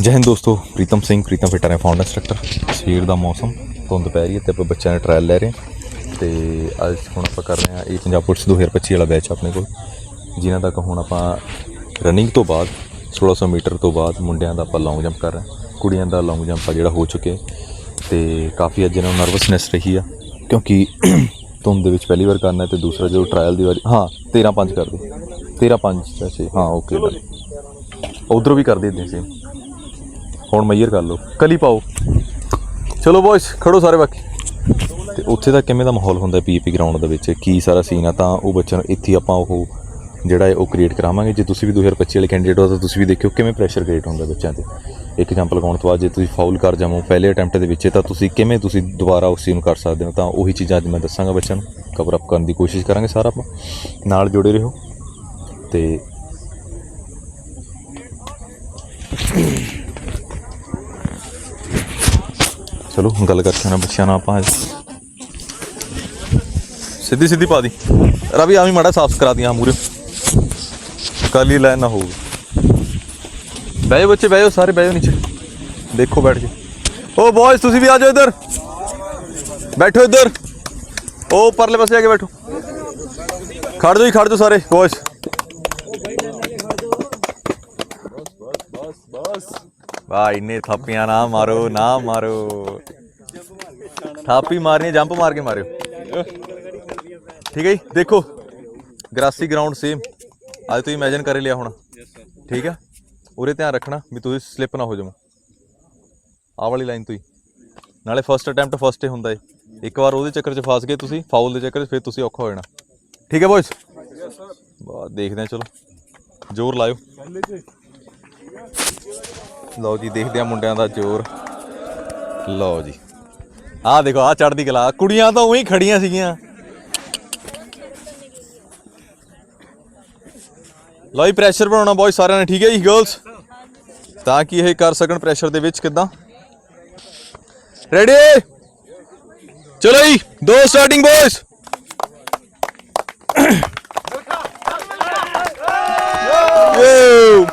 ਜੈ ਹਿੰਦ ਦੋਸਤੋ, ਪ੍ਰੀਤਮ ਸਿੰਘ, ਪ੍ਰੀਤਮ ਫਿਟਰ ਹੈ ਫਾਊਂਡਰ ਇੰਸਟ੍ਰਕਟਰ। ਸਵੇਰ ਦਾ ਮੌਸਮ, ਧੁੰਦ ਪੈ ਰਹੀ ਹੈ ਤੇ ਆਪਾਂ ਬੱਚਿਆਂ ਦਾ ਟ੍ਰਾਇਲ ਲੈ ਰਹੇ ਹਾਂ। ਤੇ ਅੱਜ ਹੁਣ ਆਪਾਂ ਕਰ ਰਹੇ ਹਾਂ, ਇਹ ਪੰਜਾਬ ਪੁਲਿਸ 2025 ਵਾਲਾ ਬੈਚ ਆਪਣੇ ਕੋਲ, ਜਿਨ੍ਹਾਂ ਤੱਕ ਹੁਣ ਆਪਾਂ ਰਨਿੰਗ ਤੋਂ ਬਾਅਦ 1600 ਮੀਟਰ ਤੋਂ ਬਾਅਦ ਮੁੰਡਿਆਂ ਦਾ ਆਪਾਂ ਲੌਂਗ ਜੰਪ ਕਰ ਰਹੇ ਹਾਂ। ਕੁੜੀਆਂ ਦਾ ਲੌਂਗ ਜੰਪ ਆ ਜਿਹੜਾ ਹੋ ਚੁੱਕੇ ਤੇ ਕਾਫੀ ਅੱਜ ਇਹਨਾਂ ਨੂੰ ਨਰਵਸਨੈਸ ਰਹੀ ਆ, ਕਿਉਂਕਿ ਧੁੰਦ ਦੇ ਵਿੱਚ ਪਹਿਲੀ ਵਾਰ ਕਰਨਾ ਤੇ ਦੂਸਰਾ ਜੋ ਟ੍ਰਾਇਲ ਦੀ ਵਾਰੀ, ਹਾਂ 13 5 ਕਰ ਦੇ। 13 5 ਵੈਸੇ ਹਾਂ ਓਕੇ ਉਧਰੋਂ ਵੀ ਕਰਦੇ ਇਦਾਂ ਸੇਮ ਹੁਣ ਮਈਅਰ ਕਰ ਲਓ। ਕਲੀ ਪਾਓ। ਚਲੋ ਬॉयਜ਼ ਖੜੋ ਸਾਰੇ ਬਾਕੀ। ਤੇ ਉੱਥੇ ਦਾ ਕਿਵੇਂ ਦਾ ਮਾਹੌਲ ਹੁੰਦਾ ਪੀਪੀ ਗਰਾਊਂਡ ਦੇ ਵਿੱਚ? ਕੀ ਸਾਰਾ ਸੀਨ ਆ? ਤਾਂ ਉਹ ਬੱਚਿਆਂ ਨੂੰ ਇੱਥੇ ਆਪਾਂ ਉਹ ਜਿਹੜਾ ਹੈ ਉਹ ਕ੍ਰੀਏਟ ਕਰਾਵਾਂਗੇ। ਜੇ ਤੁਸੀਂ ਵੀ 2025 ਵਾਲੇ ਕੈਂਡੀਡੇਟ ਹੋ ਤਾਂ ਤੁਸੀਂ ਵੀ ਦੇਖਿਓ ਕਿਵੇਂ ਪ੍ਰੈਸ਼ਰ ਕ੍ਰੀਏਟ ਹੁੰਦਾ ਬੱਚਿਆਂ ਤੇ। ਇੱਕ ਐਗਜਾਮਪਲ ਲਗਾਉਣ ਤੋਂ ਬਾਅਦ ਜੇ ਤੁਸੀਂ ਫਾਉਲ ਕਰ ਜਾਵੋ ਪਹਿਲੇ ਅਟੈਂਪਟ ਦੇ ਵਿੱਚ, ਤਾਂ ਤੁਸੀਂ ਕਿਵੇਂ ਤੁਸੀਂ ਦੁਬਾਰਾ ਉਸ ਚੀਜ਼ ਨੂੰ ਕਰ ਸਕਦੇ ਹੋ? ਤਾਂ ਉਹੀ ਚੀਜ਼ਾਂ ਅੱਜ ਮੈਂ ਦੱਸਾਂਗਾ ਬੱਚਿਆਂ ਨੂੰ। ਕਵਰ ਅਪ ਕਰਨ ਦੀ ਕੋਸ਼ਿਸ਼ ਕਰਾਂਗੇ ਸਾਰਾ ਆਪਾਂ। ਨਾਲ ਜੁੜੇ ਰਹੋ। ਤੇ चलो गल करते हैं बच्चों ना आप सीधी सीधी पा दी। रवि, आम ही माड़ा साफ़ करा दी हाँ कल ही लैन ना होगा। बहो बच्चे बहो सारे बहो नीचे। देखो बैठ के। ओ बॉयज़ तुम भी आ जाओ इधर। बैठो इधर। ओ परले पास आके बैठो। खड़ जाओ जी, खड़ जाओ सारे बॉयज़ बस बस बस भाई इन्नी थप्पियाँ ना मारो ना मारो। ਥਾਪੀ ਮਾਰਨੀ ਜੰਪ ਮਾਰ ਕੇ ਮਾਰਿਓ। ਠੀਕ ਹੈ ਜੀ, ਦੇਖੋ, ਗਰਾਸੀ ਗਰਾਊਂਡ ਸੇਮ ਅੱਜ ਤੁਸੀਂ ਇਮੇਜਿਨ ਕਰ ਹੀ ਲਿਆ ਹੋਣਾ। ਠੀਕ ਹੈ, ਉਰੇ ਧਿਆਨ ਰੱਖਣਾ ਵੀ ਤੁਸੀਂ ਸਲਿੱਪ ਨਾ ਹੋ ਜਾਵੋ। ਆਹ ਵਾਲੀ ਲਾਈਨ ਤੋਂ ਹੀ ਨਾਲੇ ਫਰਸਟ ਅਟੈਂਪਟ ਫਰਸਟ ਹੀ ਹੁੰਦਾ ਏ ਇੱਕ ਵਾਰ ਉਹਦੇ ਚੱਕਰ 'ਚ ਫਸ ਗਏ ਤੁਸੀਂ ਫਾਉਲ ਦੇ ਚੱਕਰ 'ਚ ਫਿਰ ਤੁਸੀਂ ਔਖਾ ਹੋ ਜਾਣਾ। ਠੀਕ ਹੈ ਬॉयਜ਼ ਬਾਤ ਦੇਖਦੇ ਹਾਂ, ਚਲੋ। ਜ਼ੋਰ ਲਾਇਓ। ਲਓ ਜੀ, ਦੇਖਦੇ ਆ ਮੁੰਡਿਆਂ ਦਾ ਜ਼ੋਰ। ਲਓ ਜੀ। ਆਹ ਦੇਖੋ, ਆਹ ਚੜਦੀ ਕਲਾ ਕੁੜੀਆਂ ਤਾਂ ਉਹੀ ਖੜੀਆਂ ਸੀਗੀਆਂ ਲਓ ਜੀ ਪ੍ਰੈਸ਼ਰ ਬਣਾਉਣਾ ਬॉयਜ਼ ਸਾਰਿਆਂ ਨੇ, ਠੀਕ ਹੈ ਜੀ ਗਰਲਸ ਤਾਂ ਕਿ ਇਹ ਕਰ ਸਕਣ ਪ੍ਰੈਸ਼ਰ ਦੇ ਵਿੱਚ, ਕਿਦਾਂ ਰੈਡੀ ਚਲੋ ਜੀ, ਦੋ starting boys Whoa!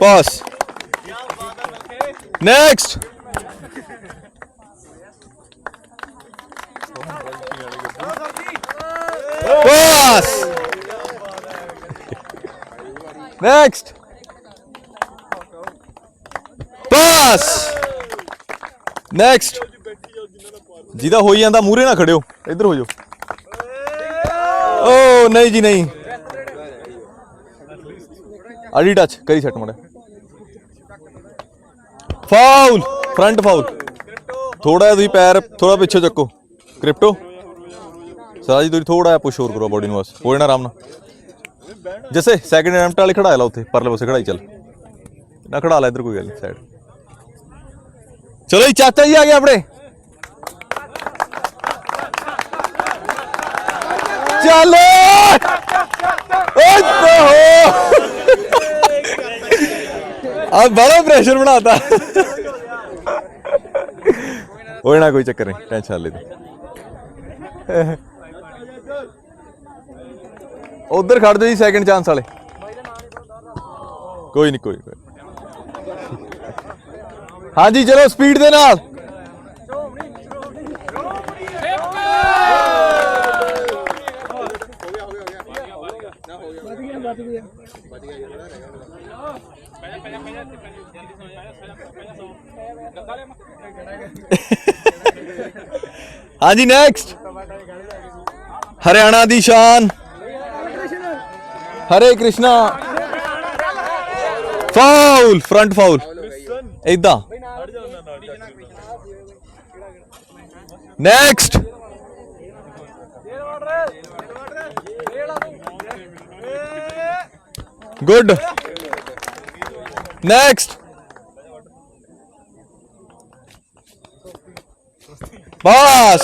Pass. Next. Pass. Next. Pass. Next. ਜਿਹਦਾ ਹੋਈ ਜਾਂਦਾ ਮੂਰੇ ਨਾ ਖੜਿਓ ਇੱਧਰ ਹੋ ਜਾਓ ਓ, ਨਹੀਂ ਜੀ, ਨਹੀਂ ਅੜੀ ਟੱਚ ਕਰੀ ਛੱਟ ਮੜਾ ਫਾਉਲ ਫਰੰਟ ਫਾਉਲ ਥੋੜਾ ਜਿਹਾ ਤੁਸੀਂ ਪੈਰ ਥੋੜਾ ਪਿੱਛੇ ਚੱਕੋ ਕ੍ਰਿਪਟੋ ਸਾਰਾ ਤੁਸੀਂ ਥੋੜਾ ਜਿਹਾ ਪੁਸ਼ ਹੋਰ ਕਰੋ ਬੋਡੀ ਨੂੰ ਬਸ। ਹੋ ਜਾਣਾ ਆਰਾਮ ਨਾਲ। ਜੈਸੇ ਸੈਕਿੰਡ ਅਟੈਂਪਟ ਵਾਲੇ ਖੜਾ ਲਾ ਉੱਥੇ, ਪਰਲੇ ਪਾਸੇ ਖੜਾਈ ਚੱਲ। ਨਾ ਖੜਾ ਲਾ ਇੱਧਰ ਕੋਈ ਗੱਲ ਨਹੀਂ ਸਾਈਡ ਚਲੋ ਜੀ, ਚਾਚਾ ਜੀ ਆ ਗਏ ਆਪਣੇ। ਚੱਲ ਓਏ! ਹੋ! ਆ ਬੜਾ ਪ੍ਰੈਸ਼ਰ ਬਣਾਤਾ। ਹੋਏ ਨਾ ਕੋਈ ਚੱਕਰ ਨਹੀਂ ਟੈਨਸ਼ਨ ਲੈ ਤੂੰ। ਉਧਰ ਖੜ ਜਾਓ ਜੀ ਸੈਕਿੰਡ ਚਾਂਸ ਵਾਲੇ। ਕੋਈ ਨਹੀਂ ਕੋਈ ਨੀ, ਕੋਈ ਹਾਂਜੀ ਚਲੋ ਸਪੀਡ ਦੇ ਨਾਲ। ਹਾਂਜੀ ਨੈਕਸਟ ਹਰਿਆਣਾ ਦੀ ਸ਼ਾਨ। Hare Krishna. Foul front foul एकदा नेक्स्ट गुड नेक्स्ट बस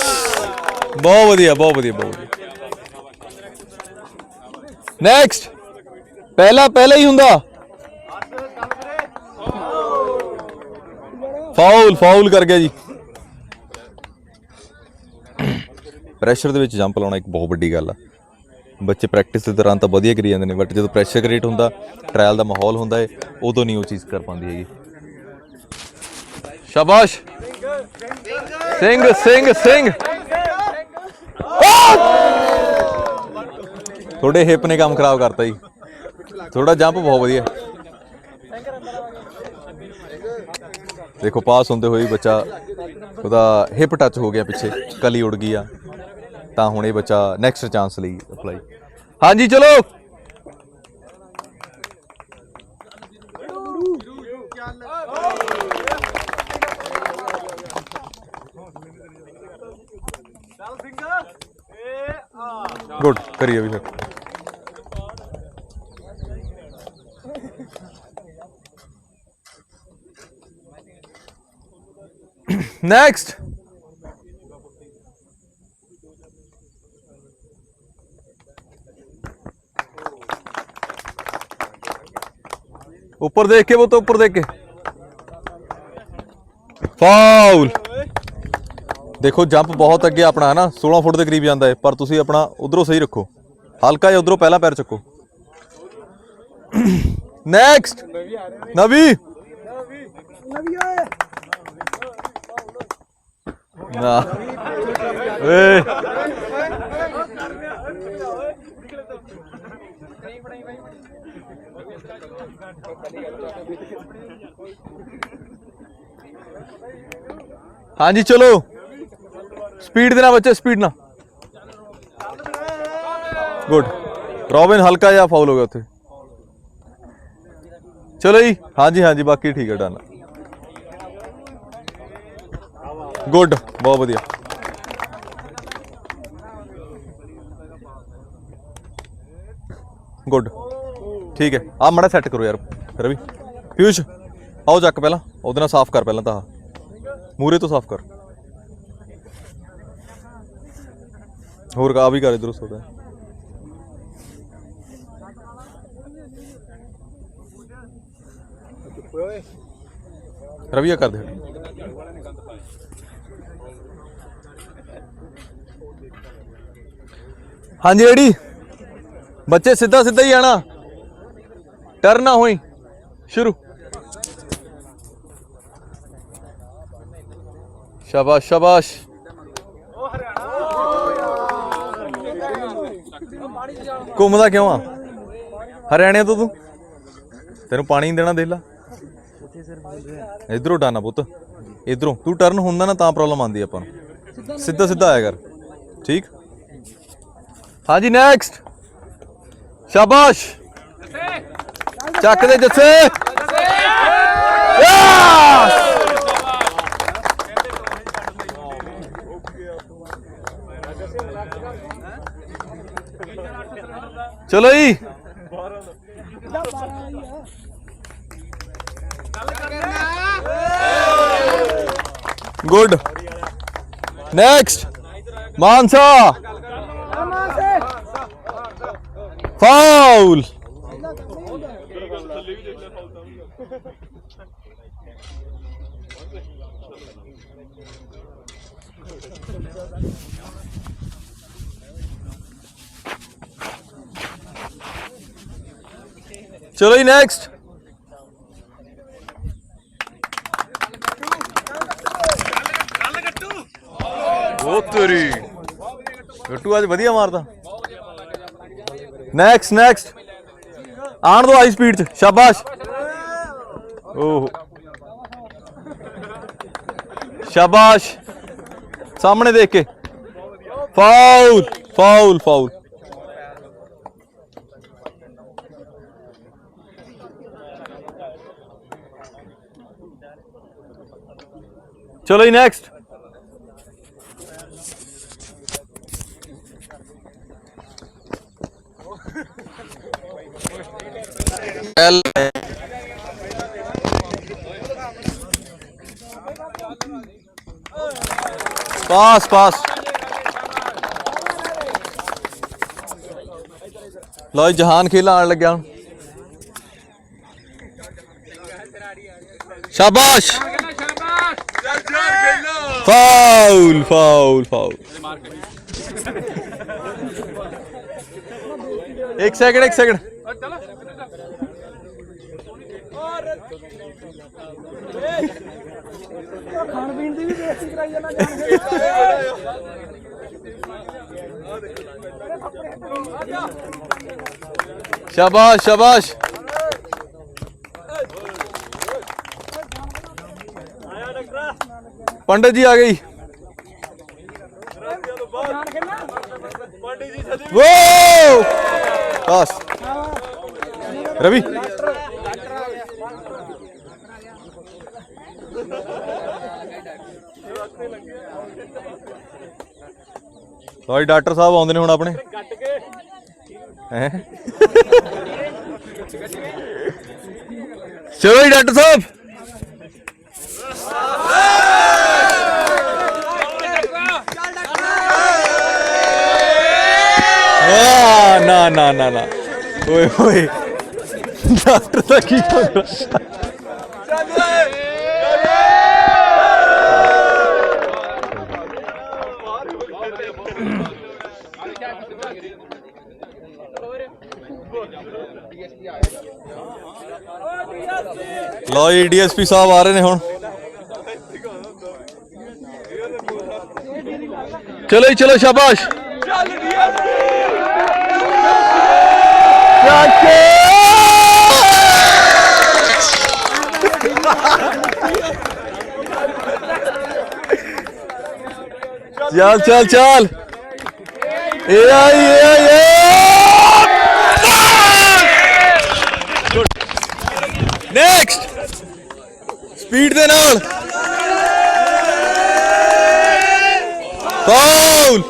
बहुत बढ़िया बहुत बढ़िया बहुत बढ़िया। नेक्स्ट ਪਹਿਲਾ ਪਹਿਲਾ ਹੀ ਹੁੰਦਾ। ਫਾਉਲ ਫਾਉਲ ਕਰ ਗਿਆ ਜੀ। ਪ੍ਰੈਸ਼ਰ ਦੇ ਵਿੱਚ ਜੰਪ ਲਾਉਣਾ ਇੱਕ ਬਹੁਤ ਵੱਡੀ ਗੱਲ ਆ। ਬੱਚੇ ਪ੍ਰੈਕਟਿਸ ਦੇ ਦੌਰਾਨ ਤਾਂ ਵਧੀਆ ਕਰੀ ਜਾਂਦੇ ਨੇ ਬਟ ਜਦੋਂ ਪ੍ਰੈਸ਼ਰ ਕ੍ਰੀਏਟ ਹੁੰਦਾ ਟ੍ਰਾਇਲ ਦਾ ਮਾਹੌਲ ਹੁੰਦਾ ਹੈ ਉਦੋਂ ਨਹੀਂ ਉਹ ਚੀਜ਼ ਕਰ ਪਾਉਂਦੀ ਹੈਗੀ। ਸ਼ਾਬਾਸ਼! ਸਿੰਘ ਸਿੰਘ ਸਿੰਘ! ਤੁਹਾਡੇ ਹਿਪ ਨੇ ਕੰਮ ਖਰਾਬ ਕਰਤਾ ਜੀ। ਥੋੜਾ ਜੰਪ ਬਹੁਤ ਵਧੀਆ। ਦੇਖੋ ਪਾਸ ਹੁੰਦੇ ਹੋਏ ਬੱਚਾ ਉਹਦਾ ਹਿਪ ਟੱਚ ਹੋ ਗਿਆ ਪਿੱਛੇ ਕਲੀ ਉੜ ਗਈ ਆ। ਤਾਂ ਹੁਣ ਇਹ ਬੱਚਾ ਨੈਕਸਟ ਚਾਂਸ ਲਈ ਅਪਲਾਈ ਹਾਂਜੀ ਚਲੋ। ਗੁੱਡ ਕਰੀਏ ਵੀ ਫਿਰ। ਨੈਕਸਟ ऊपर देख के वो तो ऊपर देख के ਫਾਉਲ ਦੇਖੋ ਜੰਪ ਬਹੁਤ ਅੱਗੇ ਆਪਣਾ ਹੈ ਨਾ 16 ਫੁੱਟ ਦੇ ਕਰੀਬ ਜਾਂਦਾ ਹੈ ਪਰ ਤੁਸੀਂ ਆਪਣਾ ਉਧਰੋਂ ਸਹੀ ਰੱਖੋ ਹਲਕਾ ਜਿਹਾ ਉਧਰੋਂ ਪਹਿਲਾ ਪੈਰ ਚੱਕੋ ਨੈਕਸਟ ਨਵੀ हाँ।, हाँ। जी, चलो। स्पीड देना बच्चे, स्पीड ना। गुड। रॉबिन हल्का या फाउल हो गया उ चलो जी हाँ जी हाँ जी, बाकी ठीक है, डन। ਗੁੱਡ ਬਹੁਤ ਵਧੀਆ ਗੁੱਡ ਠੀਕ ਹੈ ਆ ਮੜਾ ਸੈੱਟ ਕਰੋ ਯਾਰ ਰਵੀ ਪਿਊਸ਼ ਆਓ ਚੱਕ ਪਹਿਲਾਂ ਉਹਦੇ ਨਾਲ ਸਾਫ਼ ਕਰ ਪਹਿਲਾਂ ਤਾਂ ਮੂਰੇ ਤੋਂ ਸਾਫ਼ ਕਰ ਹੋਰ ਆ ਵੀ ਕਰ ਇਧਰੋਂ ਸੋਦਾ ਰਵੀਆ ਕਰ ਦੇ ਹਾਂਜੀ ਰੈਡੀ। ਬੱਚੇ ਸਿੱਧਾ ਸਿੱਧਾ ਹੀ ਆਣਾ। ਟਰਨ ਨਾ ਹੋਈ। ਸ਼ੁਰੂ। ਸ਼ਾਬਾਸ਼ ਸ਼ਾਬਾਸ਼। ਘੁੰਮਦਾ ਕਿਉਂ ਆ? ਹਰਿਆਣੇ ਤੋਂ ਤੂੰ? ਤੈਨੂੰ ਪਾਣੀ ਨਹੀਂ ਦੇਣਾ ਦੇਖ ਲਾ ਇਧਰੋਂ ਡਾਨਾ ਪੁੱਤ। ਇਧਰੋਂ। ਤੂੰ ਟਰਨ ਹੁੰਦਾ ਨਾ ਤਾਂ ਪ੍ਰੋਬਲਮ ਆਉਂਦੀ ਆਪਾਂ ਨੂੰ। ਸਿੱਧਾ ਸਿੱਧਾ ਆਇਆ ਕਰ। ਠੀਕ? ਹਾਂਜੀ ਨੈਕਸਟ ਸ਼ਾਬਾਸ਼ ਚੱਕ ਦੇ ਜੱਸੇ ਯਾਸ ਚਲੋ ਜੀ ਗੁੱਡ ਨੈਕਸਟ ਮਾਨਸਾ ਫਾਉਲ ਚਲੋ ਜੀ ਨੈਕਸਟ ਉਹ ਤੇਰੀ ਗੱਟੂ ਅੱਜ ਵਧੀਆ ਮਾਰਦਾ ਨੈਕਸਟ ਨੈਕਸਟ ਆਣ ਦੋ ਹਾਈ ਸਪੀਡ ਚ ਸ਼ਾਬਾਸ਼ ਓਹ ਸ਼ਾਬਾਸ਼ ਸਾਹਮਣੇ ਦੇਖ ਕੇ ਫਾਉਲ ਫਾਉਲ ਫਾਉਲ ਚਲੋ ਜੀ ਨੈਕਸਟ एल पास पास। लो जहान खेल आने लगे शाबाश। Foul foul foul. एक सेकंड एक सेकंड ਖਾਣ ਪੀਣ ਦੀ ਵੀ ਬੇਇੱਜ਼ਤੀ ਕਰਾਈ ਜਾਂਦਾ ਜਾਣ ਕੇ ਸ਼ਾਬਾਸ਼ ਸ਼ਾਬਾਸ਼ ਪੰਡਤ ਜੀ ਆ ਗਈ ਜਾਣ ਕੇ ਨਾ ਵੋ ਡਾਕਟਰ ਸਾਹਿਬ ਆਉਂਦੇ ਨੇ ਹੁਣ ਆਪਣੇ। ਹੈਂ? ਚਲੋ ਜੀ, ਡਾਕਟਰ ਸਾਹਿਬ। ਆ ਨਾ ਨਾ ਨਾ ਨਾ। ਓਏ ਓਏ। ਡਾਕਟਰ ਦਾ ਕੀ ਹੋ ਰਿਹਾ ਲਓ ਜੀ ਡੀਐਸਪੀ ਸਾਹਿਬ ਆ ਰਹੇ ਨੇ ਹੁਣ ਚਲੋ ਜੀ ਚਲੋ ਸ਼ਾਬਾਸ਼ ਚੱਲ ਚੱਲ ਚੱਲ ਏ ਆਈ ਏ ਆਈ ਨੈਕਸਟ ਸਪੀਡ ਦੇ ਨਾਲ ਫਾਲ